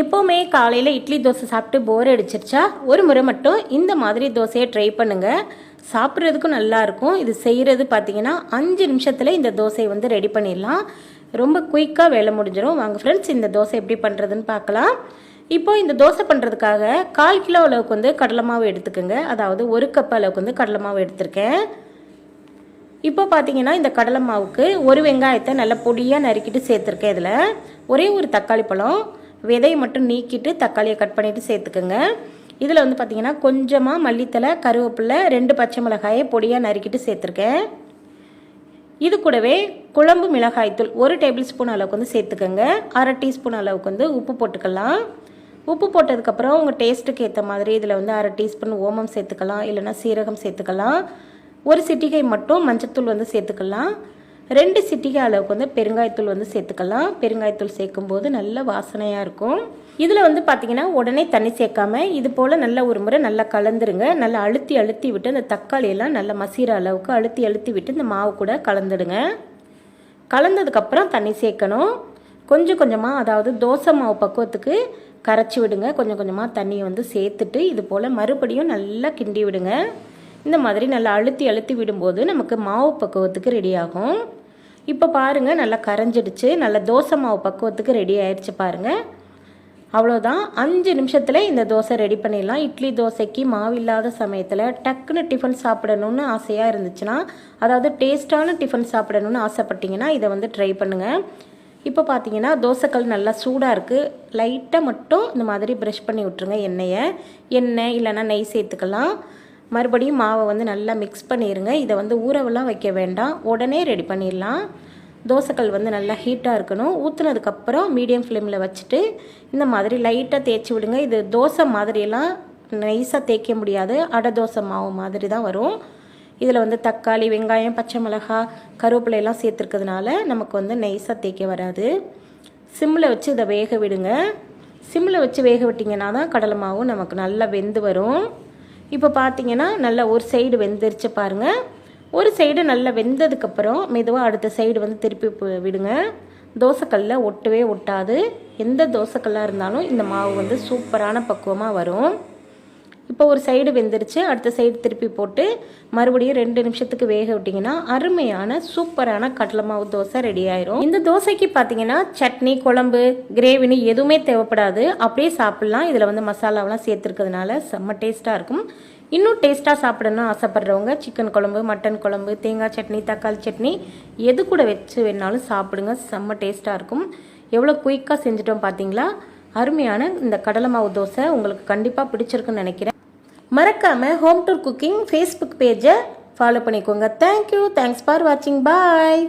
எப்போவுமே காலையில் இட்லி தோசை சாப்பிட்டு போர் அடிச்சிருச்சா? ஒரு முறை மட்டும் இந்த மாதிரி தோசையை ட்ரை பண்ணுங்கள் சாப்பிட்றதுக்கும் நல்லாயிருக்கும் இது செய்கிறது பார்த்தீங்கன்னா அஞ்சு நிமிஷத்தில் இந்த தோசையை வந்து ரெடி பண்ணிடலாம். ரொம்ப குயிக்காக வேலை முடிஞ்சிடும் வாங்க ஃப்ரெண்ட்ஸ் இந்த தோசை எப்படி பண்ணுறதுன்னு பார்க்கலாம். இப்போ இந்த தோசை பண்ணுறதுக்காக கால் கிலோ அளவுக்கு வந்து கடலை மாவு எடுத்துக்கோங்க. அதாவது ஒரு கப் அளவுக்கு வந்து கடலை மாவு எடுத்திருக்கேன். இப்போ பார்த்தீங்கன்னா இந்த கடலை மாவுக்கு ஒரு வெங்காயத்தை நல்லா பொடியாக நறுக்கிட்டு சேர்த்துருக்கேன் இதில். ஒரே ஒரு தக்காளி பழம் விதையை மட்டும் நீக்கிட்டு தக்காளியை கட் பண்ணிவிட்டு சேர்த்துக்கோங்க. இதில் வந்து பார்த்தீங்கன்னா கொஞ்சமாக மல்லித்தலை கருவேப்பிலை ரெண்டு பச்சை மிளகாயை பொடியாக நறுக்கிட்டு சேர்த்துருக்கேன். இது கூடவே குழம்பு மிளகாய்த்தூள் ஒரு டேபிள் ஸ்பூன் அளவுக்கு வந்து சேர்த்துக்கோங்க. அரை டீஸ்பூன் அளவுக்கு வந்து உப்பு போட்டுக்கலாம். உப்பு போட்டதுக்கப்புறம் உங்கள் டேஸ்ட்டுக்கு ஏற்ற மாதிரி இதில் வந்து அரை டீஸ்பூன் ஓமம் சேர்த்துக்கலாம் இல்லைனா சீரகம் சேர்த்துக்கலாம். ஒரு சிட்டிகை மட்டும் மஞ்சத்தூள் வந்து சேர்த்துக்கலாம். ரெண்டு சிட்டிகை அளவுக்கு வந்து பெருங்காயத்தூள் வந்து சேர்த்துக்கலாம். பெருங்காயத்தூள் சேர்க்கும்போது நல்ல வாசனையாக இருக்கும். இதில் வந்து பார்த்திங்கன்னா உடனே தண்ணி சேர்க்காம இது போல் நல்ல ஒரு முறை நல்லா கலந்துருங்க. நல்லா அழுத்தி அழுத்தி விட்டு அந்த தக்காளியெல்லாம் நல்லா மசீர அளவுக்கு அழுத்தி அழுத்தி விட்டு இந்த மாவு கூட கலந்துடுங்க. கலந்ததுக்கப்புறம் தண்ணி சேர்க்கணும். கொஞ்சம் கொஞ்சமாக அதாவது தோசை மாவு பக்குவத்துக்கு கரைச்சி விடுங்க. கொஞ்சம் கொஞ்சமாக தண்ணியை வந்து சேர்த்துட்டு இது போல் மறுபடியும் நல்லா கிண்டி விடுங்க. இந்த மாதிரி நல்லா அழுத்தி அழுத்தி விடும்போது நமக்கு மாவு பக்குவத்துக்கு ரெடி ஆகும். இப்போ பாருங்கள் நல்லா கரைஞ்சிடுச்சு. நல்லா தோசை மாவு பக்குவத்துக்கு ரெடி ஆயிடுச்சு பாருங்கள் அவ்வளோதான் அஞ்சு நிமிஷத்தில் இந்த தோசை ரெடி பண்ணிடலாம். இட்லி தோசைக்கு மாவு இல்லாத சமயத்தில் டக்குன்னு டிஃபன் சாப்பிடணும்னு ஆசையாக இருந்துச்சுன்னா அதாவது டேஸ்ட்டான டிஃபன் சாப்பிடணும்னு ஆசைப்பட்டீங்கன்னா இதை வந்து ட்ரை பண்ணுங்கள் இப்போ பார்த்தீங்கன்னா தோசைக்கல் நல்லா சூடாக இருக்குது லைட்டாக மட்டும் இந்த மாதிரி ப்ரஷ் பண்ணி விட்ருங்க எண்ணெயை. எண்ணெய் இல்லைன்னா நெய் சேர்த்துக்கலாம். மறுபடியும் மாவை வந்து நல்லா மிக்ஸ் பண்ணிடுங்க இதை வந்து ஊறவெல்லாம் வைக்க வேண்டாம். உடனே ரெடி பண்ணிடலாம். தோசைக்கல் வந்து நல்லா ஹீட்டாக இருக்கணும். ஊற்றுனதுக்கப்புறம் மீடியம் ஃப்ளேமில் வச்சுட்டு இந்த மாதிரி லைட்டாக தேய்ச்சி விடுங்க. இது தோசை மாதிரியெல்லாம் நைஸாக தேய்க்க முடியாது. அடை தோசை மாவு மாதிரி தான் வரும். இதில் வந்து தக்காளி வெங்காயம் பச்சை மிளகா கருவேப்பிலையெல்லாம் சேர்த்துருக்கிறதுனால நமக்கு வந்து நைஸாக தேய்க்க வராது. சிம்மில் வச்சு இதை வேக விடுங்க. சிம்மில் வச்சு வேக விட்டிங்கன்னா தான் கடலை மாவு நமக்கு நல்லா வெந்து வரும். இப்போ பார்த்தீங்கன்னா நல்லா ஒரு சைடு வெந்துருச்சு பாருங்கள் ஒரு சைடு நல்லா வெந்ததுக்கப்புறம் மெதுவாக அடுத்த சைடு வந்து திருப்பி விடுங்க. தோசைக்கல்லில் ஒட்டவே ஒட்டாது. எந்த தோசைக்கல்லாக இருந்தாலும் இந்த மாவு வந்து சூப்பரான பக்குவமாக வரும். இப்போ ஒரு சைடு வெந்துருச்சு அடுத்த சைடு திருப்பி போட்டு மறுபடியும் ரெண்டு நிமிஷத்துக்கு வேக விட்டிங்கன்னா அருமையான சூப்பரான கடலை மாவு தோசை ரெடி ஆயிரும். இந்த தோசைக்கு பார்த்தீங்கன்னா சட்னி குழம்பு கிரேவின்னு எதுவுமே தேவைப்படாது. அப்படியே சாப்பிட்லாம். இதில் வந்து மசாலாவெலாம் சேர்த்துருக்கிறதுனால செம்ம டேஸ்ட்டாக இருக்கும். இன்னும் டேஸ்ட்டாக சாப்பிடணும்னு ஆசைப்படுறவங்க சிக்கன் குழம்பு மட்டன் குழம்பு தேங்காய் சட்னி தக்காளி சட்னி எது கூட வச்சு வேணாலும் சாப்பிடுங்க. செம்ம டேஸ்ட்டாக இருக்கும். எவ்வளோ குயிக்காக செஞ்சுட்டோம் பார்த்தீங்களா அருமையான இந்த கடலை மாவு தோசை உங்களுக்கு கண்டிப்பாக பிடிச்சிருக்குன்னு நினைக்கிறேன். மறக்காமல் ஹோம் டூர் குக்கிங் ஃபேஸ்புக் பேஜை ஃபாலோ பண்ணிக்கோங்க. தேங்க்யூ தேங்க்ஸ் ஃபார் வாட்சிங் பாய்